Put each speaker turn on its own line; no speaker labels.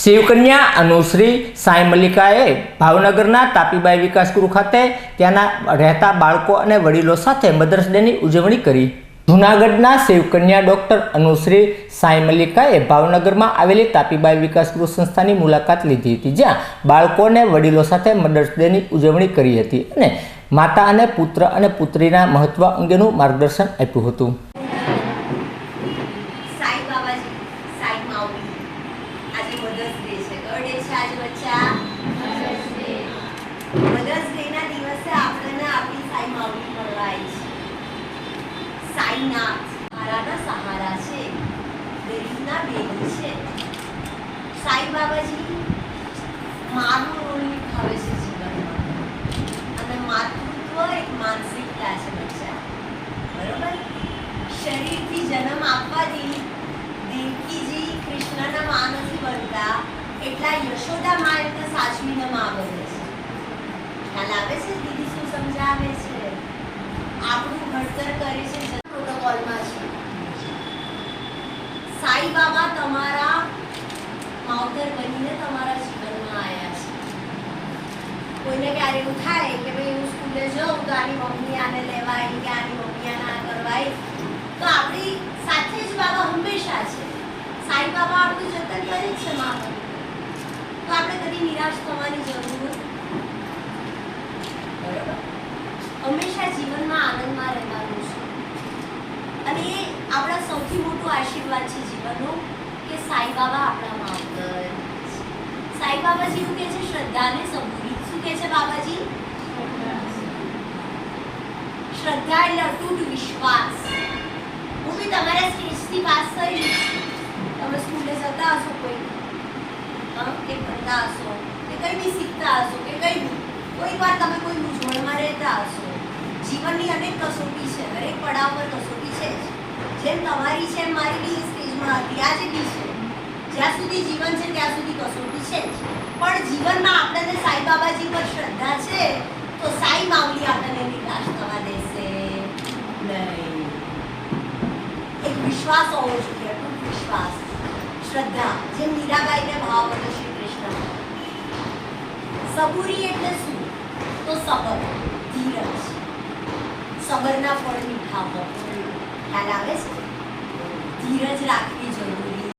શિવકન્યા અનુશ્રી સાંઈ મલ્લિકાએ ભાવનગરના તાપીબાઈ વિકાસ ગૃહ ખાતે ત્યાંના રહેતા બાળકો અને વડીલો સાથે મધર્સ ડેની ઉજવણી કરી. જૂનાગઢના શિવકન્યા ડૉક્ટર અનુશ્રી સાંઈ મલ્લિકાએ ભાવનગરમાં આવેલી તાપીબાઈ વિકાસ ગૃહ સંસ્થાની મુલાકાત લીધી હતી, જ્યાં બાળકો અને વડીલો સાથે મધર્સ ડેની ઉજવણી કરી હતી અને માતા અને પુત્ર અને પુત્રીના મહત્વ અંગેનું માર્ગદર્શન આપ્યું હતું
સાઈ બાબાજી સાઈ માઉલી આજે ના દિવસે આપણને આપણી સાઈ માઉલી મળવા છે. સાઈનાથ. મારાના સહારા છે. ગરીબના બેલી છે. સાઈ બાબાજી, મારું રોલ નિભાવે છે જીવનમાં અને માતૃત્વ એક માનસિકતા છે બચ્ચા બરોબર શરીરથી જન્મ આપવાથી દેવકીજી કૃષ્ણના માં નથી બનતા એટલા યશોદા માં એમને સાચવીને માં બને છે ખ્યાલ આવે છે દીદી શું છે. આપણું ઘડતર કરે છે. પ્રોટોકોલમાં છે. સાઈ બાબા તમારા માવતર બનીને તમારા જીવનમાં આવ્યા છે. કોઈને ક્યારે એવું થાય કે ભાઈ હું સ્કૂલે જાઉં તો આની મમ્મી આને લેવાય કે આની મમ્મી આને આ કરવાય? તો આપણી સાથે જ બાબા હંમેશા છે. સાઈ બાબા આપણું જતન કરે છે મા તો આપણે કદી નિરાશ થવાની જરૂર બરોબર હંમેશા જીવનમાં આનંદમાં રહેવાનું છે અને એ આપણા સૌથી મોટો આશીર્વાદ છે જીવનનો કે સાઈ બાબા આપણા માવતર છે. સાઈ બાબાજી એવું કહે છે? શ્રદ્ધાને સબૂરી શું કહે છે બાબાજી? શ્રદ્ધા એટલે અતૂટ વિશ્વાસ. હું બી તમારા સ્ટેજથી પાસ થયેલી તમે સ્કૂલે જતા હશો કોઈ? કે ભણતા હશો, કે કંઈ બી શીખતા હશો, કે કંઈ બી. કોઈક વાર તમે કોઈ મૂંઝવણમાં રહેતા હશો. જીવનની અનેક કસોટી છે. દરેક પડાવ પર કસોટી છે જ. જેમ તમારી છે મારી બી સ્ટેજમાં હતી આજે બી છે. જ્યાં સુધી જીવન છે ત્યાં સુધી કસોટી છે પણ જીવનમાં આપણને સાઈ બાબાજી પર શ્રદ્ધા છે તો સાઈ માવલી આપણને નિરાશ થવા દેશે. નહીં. એક વિશ્વાસ હોવો જોઈએ અટૂટ વિશ્વાસ શ્રદ્ધા જેમ મીરાબાઈને ભાવ હતો શ્રી કૃષ્ણ. સબુરી એટલે શું? તો સબર ધીરજ. સબરના ફળ મીઠા હોય ખ્યાલ આવે છે? ધીરજ રાખવી જોઈએ.